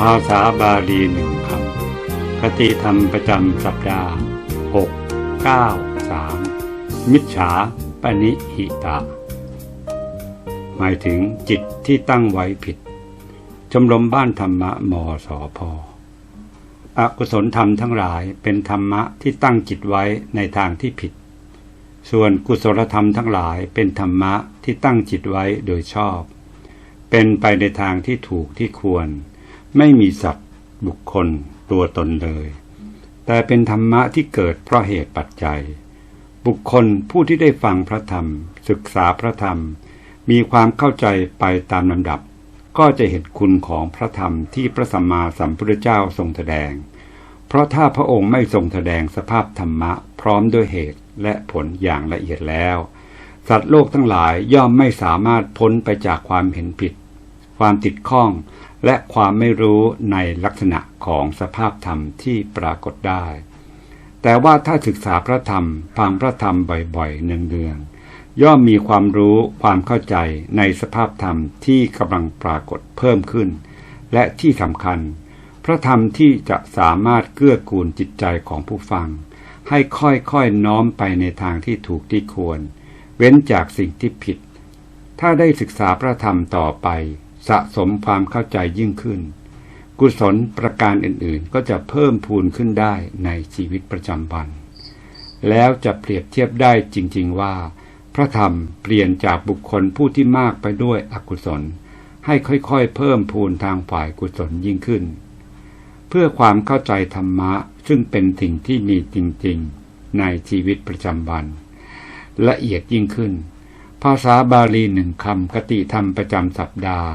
ภาษาบาลีหนึ่งคำคติธรรมประจำสัปดาห์ 6 9 3 มิจฉาปณิหิตาหมายถึงจิตที่ตั้งไว้ผิด ชมรมบ้านธรรมะมสพอกุศลธรรมทั้งหลายเป็นธรรมะที่ตั้งจิตไว้ในทางที่ผิด ส่วนกุศลธรรมทั้งหลายเป็นธรรมะที่ตั้งจิตไว้โดยชอบ เป็นไปในทางที่ถูกที่ควร ไม่มีสัตว์ บุคคล ตัวตนเลย แต่เป็นธรรมะที่เกิดเพราะเหตุปัจจัย บุคคลผู้ที่ได้ฟังพระธรรม ศึกษาพระธรรม มีความเข้าใจไปตามลำดับ ก็จะเห็นคุณของพระธรรมที่พระสัมมาสัมพุทธเจ้าทรงแสดง เพราะถ้าพระองค์ไม่ทรงแสดงสภาพธรรมะพร้อมด้วยเหตุและผลอย่างละเอียดแล้ว สัตว์โลกทั้งหลายย่อมไม่สามารถพ้นไปจากความเห็นผิด ความติดข้อง และความไม่รู้ในลักษณะของสภาพธรรมที่ปรากฏได้ แต่ว่าถ้าศึกษาพระธรรมฟังพระธรรมบ่อยๆเนืองๆย่อมมีความรู้ความเข้าใจในสภาพธรรมที่กำลังปรากฏเพิ่มขึ้น และที่สำคัญ พระธรรมที่จะสามารถเกื้อกูลจิตใจของผู้ฟัง ให้ค่อยๆน้อมไปในทางที่ถูกที่ควร เว้นจากสิ่งที่ผิด ถ้าได้ศึกษาพระธรรมต่อไป สะสมความเข้าใจยิ่งขึ้น กุศลประการอื่นๆ ก็จะเพิ่มพูนขึ้นได้ในชีวิตประจำวัน แล้วจะเปรียบเทียบได้จริง ๆว่า พระธรรมเปลี่ยนจากบุคคลผู้ที่มากไปด้วยอกุศล ให้ค่อยๆ เพิ่มพูนทางฝ่ายกุศลยิ่งขึ้น เพื่อความเข้าใจธรรมะซึ่งเป็นสิ่งที่มีจริงๆ ในชีวิตประจำวัน ละเอียดยิ่งขึ้น ภาษาบาลีหนึ่งคำกติธรรมประจำสัปดาห์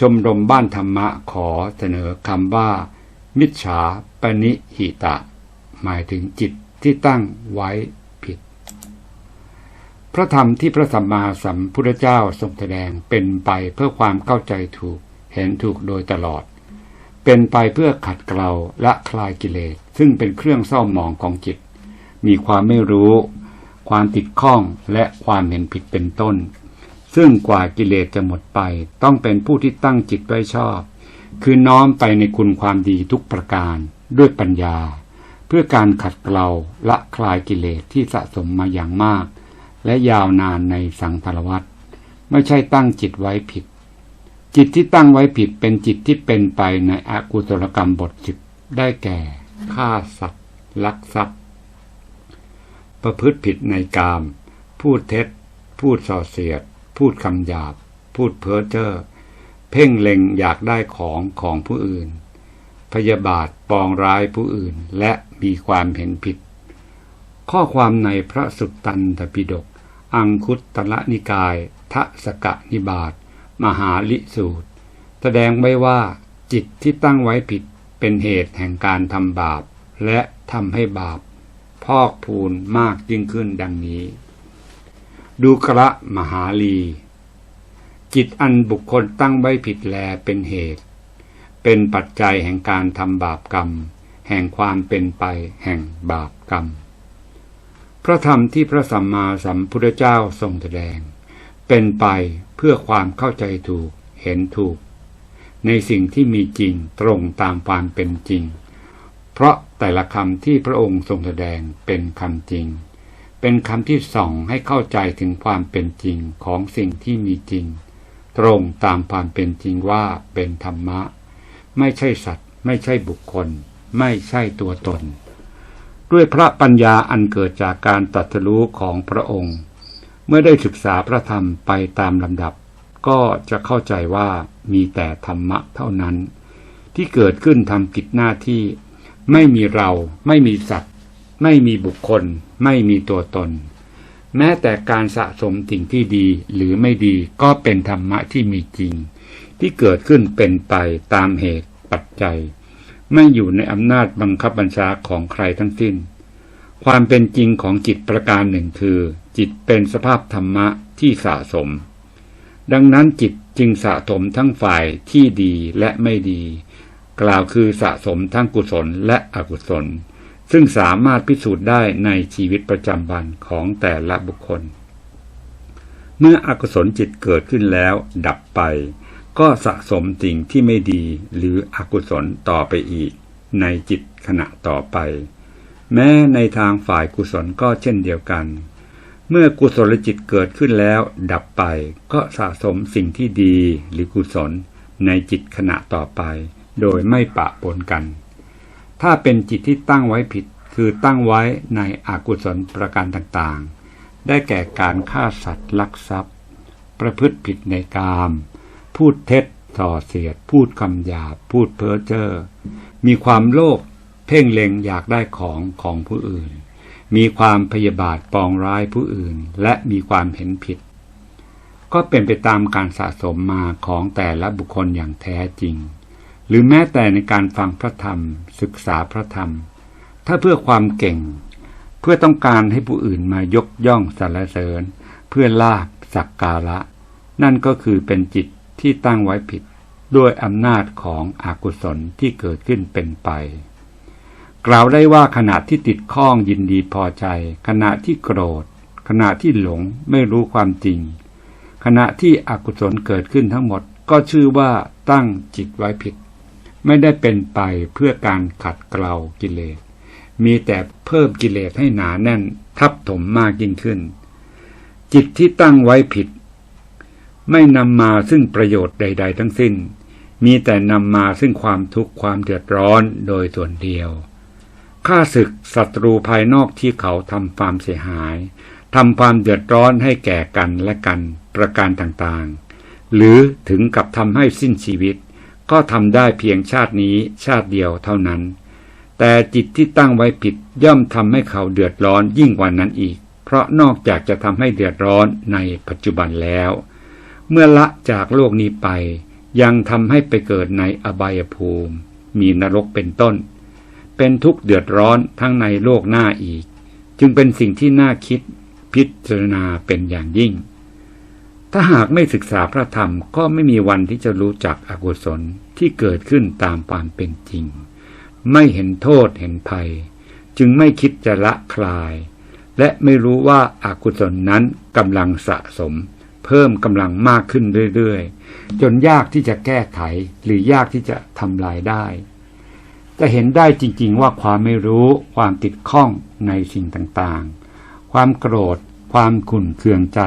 ชมรมบ้านธรรมะขอเสนอคำว่า มิจฉาปณิหิตะ หมายถึงจิตที่ตั้งไว้ผิด พระธรรมที่พระสัมมาสัมพุทธเจ้าทรงแสดงเป็นไปเพื่อความเข้าใจถูกเห็นถูกโดยตลอด เป็นไปเพื่อขัดเกลาละคลายกิเลส ซึ่งเป็นเครื่องเศร้าหมองของจิต มีความไม่รู้ ความติดข้องและความเห็นผิดเป็นต้น ซึ่งกว่ากิเลสจะหมดไป ต้องเป็นผู้ที่ตั้งจิตไว้ชอบ คือน้อมไปในคุณความดีทุกประการด้วยปัญญา เพื่อการขัดเกลาละคลายกิเลสที่สะสมมาอย่างมาก และยาวนานในสังสารวัฏไม่ใช่ตั้งจิตไว้ผิด จิตที่ตั้งไว้ผิดเป็นจิตที่เป็นไปในอกุศลกรรมบทสิบได้แก่ฆ่าสัตว์ลักทรัพย์ ประพฤติผิดในกาม พูดเท็จ พูดส่อเสียด พูดคำหยาบ พูดเพ้อเจ้อเพ่งเล็งอยากได้ของของผู้อื่น พยาบาทปองร้ายผู้อื่นและมีความเห็นผิด ข้อความในพระสุตตันตปิฎกอังคุตตละนิกายทะสกะนิบาตมหาลิสูตร แสดงไว้ว่าจิตที่ตั้งไว้ผิดเป็นเหตุแห่งการทำบาป และทำให้บาป พอกพูนมากยิ่งขึ้นดังนี้ ดูกระมหาลี จิตอันบุคคลตั้งไว้ผิดแลเป็นเหตุ เป็นปัจจัยแห่งการทำบาปกรรม แห่งความเป็นไปแห่งบาปกรรม พระธรรมที่พระสัมมาสัมพุทธเจ้าทรงแสดง เป็นไปเพื่อความเข้าใจถูกเห็นถูก ในสิ่งที่มีจริงตรงตามความเป็นจริง เพราะแต่ละคำที่พระองค์ทรงแสดงเป็นคำจริง เป็นคำที่ส่องให้เข้าใจถึงความเป็นจริงของสิ่งที่มีจริง ตรงตามความเป็นจริงว่าเป็นธรรมะ ไม่ใช่สัตว์ ไม่ใช่บุคคล ไม่ใช่ตัวตน ด้วยพระปัญญาอันเกิดจากการตัดสู้ของพระองค์ เมื่อได้ศึกษาพระธรรมไปตามลำดับ ก็จะเข้าใจว่ามีแต่ธรรมะเท่านั้น ที่เกิดขึ้นทำกิจหน้าที่ ไม่มีเราไม่มีสัตว์ ไม่มีบุคคล ไม่มีตัวตน แม้แต่การสะสมสิ่งที่ดีหรือไม่ดีก็เป็นธรรมะที่มีจริง ที่เกิดขึ้นเป็นไปตามเหตุปัจจัย ไม่อยู่ในอำนาจบังคับบัญชาของใครทั้งสิ้น ความเป็นจริงของจิตประการหนึ่งคือ จิตเป็นสภาพธรรมะที่สะสม ดังนั้นจิตจึงสะสมทั้งฝ่ายที่ดีและไม่ดี กล่าวคือสะสมทั้งกุศลและอกุศล ซึ่งสามารถพิสูจน์ได้ในชีวิตประจำวันของแต่ละบุคคล เมื่ออกุศลจิตเกิดขึ้นแล้ว ดับไป ก็สะสมสิ่งที่ไม่ดีหรืออกุศลต่อไปอีก ในจิตขณะต่อไป แม้ในทางฝ่ายกุศลก็เช่นเดียวกัน เมื่อกุศลจิตเกิดขึ้นแล้ว ดับไป ก็สะสมสิ่งที่ดีหรือกุศลในจิตขณะต่อไป โดยไม่ปะปนกัน ถ้าเป็นจิตที่ตั้งไว้ผิดคือตั้งไว้ในอกุศลประการต่างๆ ได้แก่การฆ่าสัตว์ลักทรัพย์ ประพฤติผิดในกาม พูดเท็จส่อเสียด พูดคำหยาบพูดเพ้อเจ้อมีความโลภเพ่งเล็งอยากได้ของของผู้อื่น มีความพยาบาทปองร้ายผู้อื่น และมีความเห็นผิด ก็เป็นไปตามการสะสมมาของแต่ละบุคคลอย่างแท้จริง หรือแม้แต่ในการฟังพระธรรม ศึกษาพระธรรม ถ้าเพื่อความเก่ง เพื่อต้องการให้ผู้อื่นมายกย่องสรรเสริญ เพื่อลาบสักการะ นั่นก็คือเป็นจิตที่ตั้งไว้ผิดด้วยอำนาจของอกุศลที่เกิดขึ้นเป็นไป กล่าวได้ว่าขณะที่ติดข้องยินดีพอใจ ขณะที่โกรธ ขณะที่หลงไม่รู้ความจริง ขณะที่อกุศลเกิดขึ้นทั้งหมดก็ชื่อว่าตั้งจิตไว้ผิด ไม่ได้เป็นไปเพื่อการขัดเกลากิเลส มีแต่เพิ่มกิเลสให้หนาแน่นทับถมมากยิ่งขึ้น จิตที่ตั้งไว้ผิด ไม่นำมาซึ่งประโยชน์ใด ๆ ทั้งสิ้น มีแต่นำมาซึ่งความทุกข์ความเดือดร้อนโดยส่วนเดียวข้าศึกศัตรูภายนอกที่เขาทำความเสียหายทำความเดือดร้อนให้แก่กันและกันประการต่างๆ หรือถึงกับทำให้สิ้นชีวิต ก็ทำได้เพียงชาตินี้ชาติเดียวเท่านั้น แต่จิตที่ตั้งไว้ผิดย่อมทำให้เขาเดือดร้อนยิ่งกว่านั้นอีก เพราะนอกจากจะทำให้เดือดร้อนในปัจจุบันแล้ว เมื่อละจากโลกนี้ไป ยังทำให้ไปเกิดในอบายภูมิ มีนรกเป็นต้น เป็นทุกข์เดือดร้อนทั้งในโลกหน้าอีก จึงเป็นสิ่งที่น่าคิดพิจารณาเป็นอย่างยิ่ง ถ้าหากไม่ศึกษาพระธรรมก็ไม่มีวันที่จะรู้จักอกุศลที่เกิดขึ้นตามความเป็นจริง ไม่เห็นโทษเห็นภัย จึงไม่คิดจะละคลาย และไม่รู้ว่าอากุศลนั้นกำลังสะสม เพิ่มกำลังมากขึ้นเรื่อยๆ จนยากที่จะแก้ไขหรือยากที่จะทำลายได้ จะเห็นได้จริงๆว่าความไม่รู้ความติดข้องในสิ่งต่างๆ ความโกรธ ความขุ่นเคืองใจ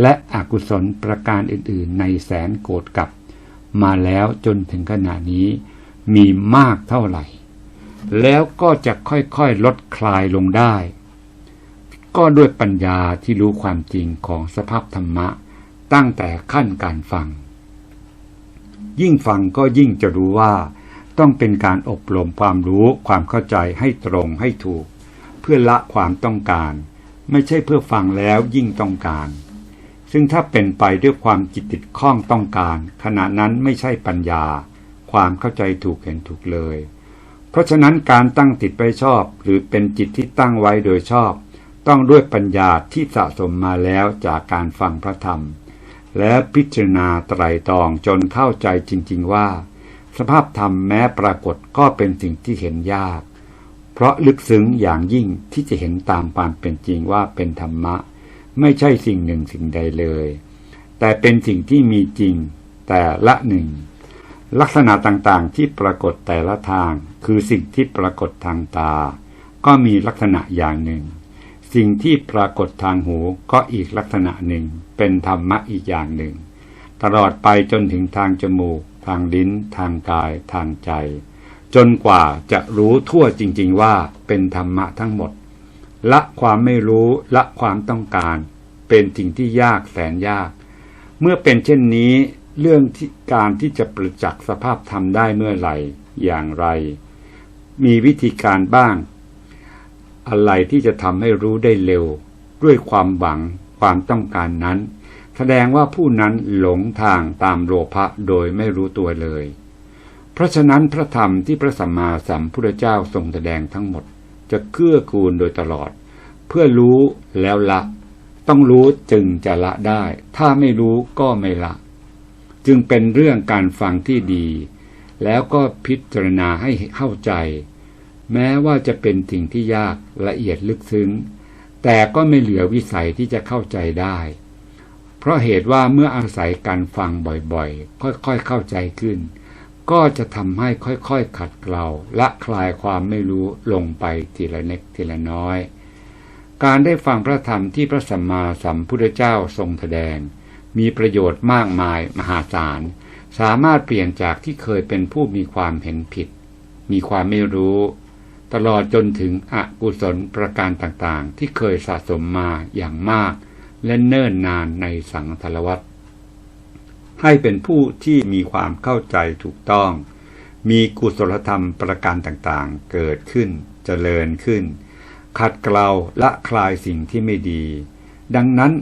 และอกุศลประการอื่นๆ ในแสนโกรธกับ มาแล้วจนถึงขณะนี้มีมากเท่าไหร่ แล้วก็จะค่อยๆลดคลายลงได้ ก็ด้วยปัญญาที่รู้ความจริงของสภาพธรรมะตั้งแต่ขั้นการฟัง ยิ่งฟังก็ยิ่งจะรู้ว่า ต้องเป็นการอบรมความรู้ความเข้าใจให้ตรงให้ถูก เพื่อละความต้องการ ไม่ใช่เพื่อฟังแล้วยิ่งต้องการ ซึ่งถ้าเป็นไปด้วยความจิตติดข้องต้องการ ขณะนั้นไม่ใช่ปัญญา ความเข้าใจถูกเห็นถูกเลย เพราะฉะนั้นการตั้งจิตไปชอบ หรือเป็นจิตที่ตั้งไว้โดยชอบ ต้องด้วยปัญญาที่สะสมมาแล้วจากการฟังพระธรรม และพิจารณาไตรตรองจนเข้าใจจริง ๆว่า สภาพธรรมแม้ปรากฏก็เป็นสิ่งที่เห็นยาก เพราะลึกซึ้งอย่างยิ่งที่จะเห็นตามความเป็นจริงว่าเป็นธรรมะ ไม่ใช่สิ่งหนึ่งสิ่งใดเลย แต่เป็นสิ่งที่มีจริงแต่ละหนึ่ง ลักษณะต่างๆที่ปรากฏแต่ละทาง คือสิ่งที่ปรากฏทางตา ก็มีลักษณะอย่างหนึ่ง สิ่งที่ปรากฏทางหูก็อีกลักษณะหนึ่ง เป็นธรรมะอีกอย่างหนึ่ง ตลอดไปจนถึงทางจมูก ทางลิ้น ทางกาย ทางใจ จนกว่าจะรู้ทั่วจริง ๆ ว่าเป็นธรรมะทั้งหมด ละความไม่รู้ละความต้องการ เป็นสิ่งที่ยากแสนยาก เมื่อเป็นเช่นนี้ เรื่องที่การที่จะประจักษ์สภาพธรรมได้เมื่อไหร่อย่างไร มีวิธีการบ้าง อะไรที่จะทำให้รู้ได้เร็ว ด้วยความหวังความต้องการนั้น แสดงว่าผู้นั้นหลงทางตามโลภะโดยไม่รู้ตัวเลย เพราะฉะนั้นพระธรรมที่พระสัมมาสัมพุทธเจ้าทรงแสดงทั้งหมด จะเกื้อกูลโดยตลอด เพื่อรู้แล้วละ ต้องรู้จึงจะละได้ ถ้าไม่รู้ก็ไม่ละ จึงเป็นเรื่องการฟังที่ดี แล้วก็พิจารณาให้เข้าใจ แม้ว่าจะเป็นสิ่งที่ยากละเอียดลึกซึ้ง แต่ก็ไม่เหลือวิสัยที่จะเข้าใจได้ เพเพราะเหตุว่าเมื่ออาศัยการฟังบ่อยๆ ค่อยๆเข้าใจขึ้น ก็จะทำให้ค่อยๆขัดเกลาและคลายความไม่รู้ลงไปทีละเล็กทีละน้อย การได้ฟังพระธรรมที่พระสัมมาสัมพุทธเจ้าทรงแสดง มีประโยชน์มากมายมหาศาล สามารถเปลี่ยนจากที่เคยเป็นผู้มีความเห็นผิด มีความไม่รู้ ตลอดจนถึงอกุศลประการต่างๆ ที่เคยสะสมมาอย่างมาก และเนิ่นนานในสังสารวัฏ ให้เป็นผู้ที่มีความเข้าใจถูกต้อง มีกุศลธรรมประการต่างๆ เกิดขึ้นเจริญขึ้น ขัดเกลาละคลายสิ่งที่ไม่ดี ดังนั้น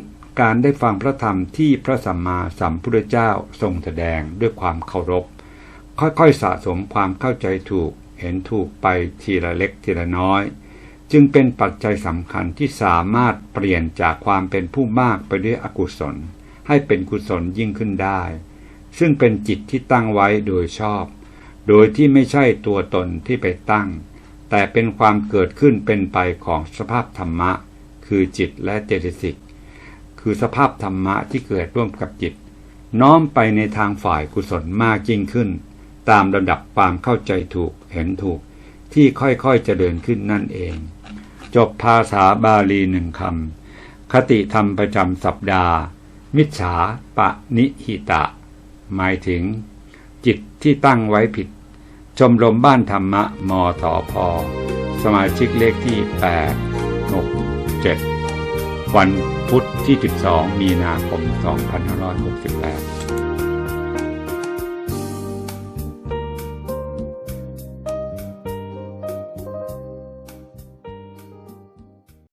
การได้ฟังพระธรรมที่พระสัมมาสัมพุทธเจ้าทรงแสดงด้วยความเคารพ ค่อยๆสะสมความเข้าใจถูกเห็นถูกไปทีละเล็กทีละน้อย จึงเป็นปัจจัยสำคัญที่สามารถเปลี่ยนจากความเป็นผู้มากไปด้วยอกุศล ให้เป็นกุศลยิ่งขึ้นได้ ซึ่งเป็นจิตที่ตั้งไว้โดยชอบ โดยที่ไม่ใช่ตัวตนที่ไปตั้ง แต่เป็นความเกิดขึ้นเป็นไปของสภาพธรรมะ คือจิตและเจตสิก คือสภาพธรรมะที่เกิดร่วมกับจิต น้อมไปในทางฝ่ายกุศลมากยิ่งขึ้น ตามระดับความเข้าใจถูกเห็นถูกที่ค่อยๆเจริญขึ้นนั่นเอง จบภาษาบาลีหนึ่งคำคติธรรมประจำสัปดาห์ มิจฉาปะนิหิตะ หมายถึง จิตที่ตั้งไว้ผิด ชมรมบ้านธรรมะมทพสมาชิกเลขที่ 8 6 7 วันพุธที่ 12 มีนาคม 2568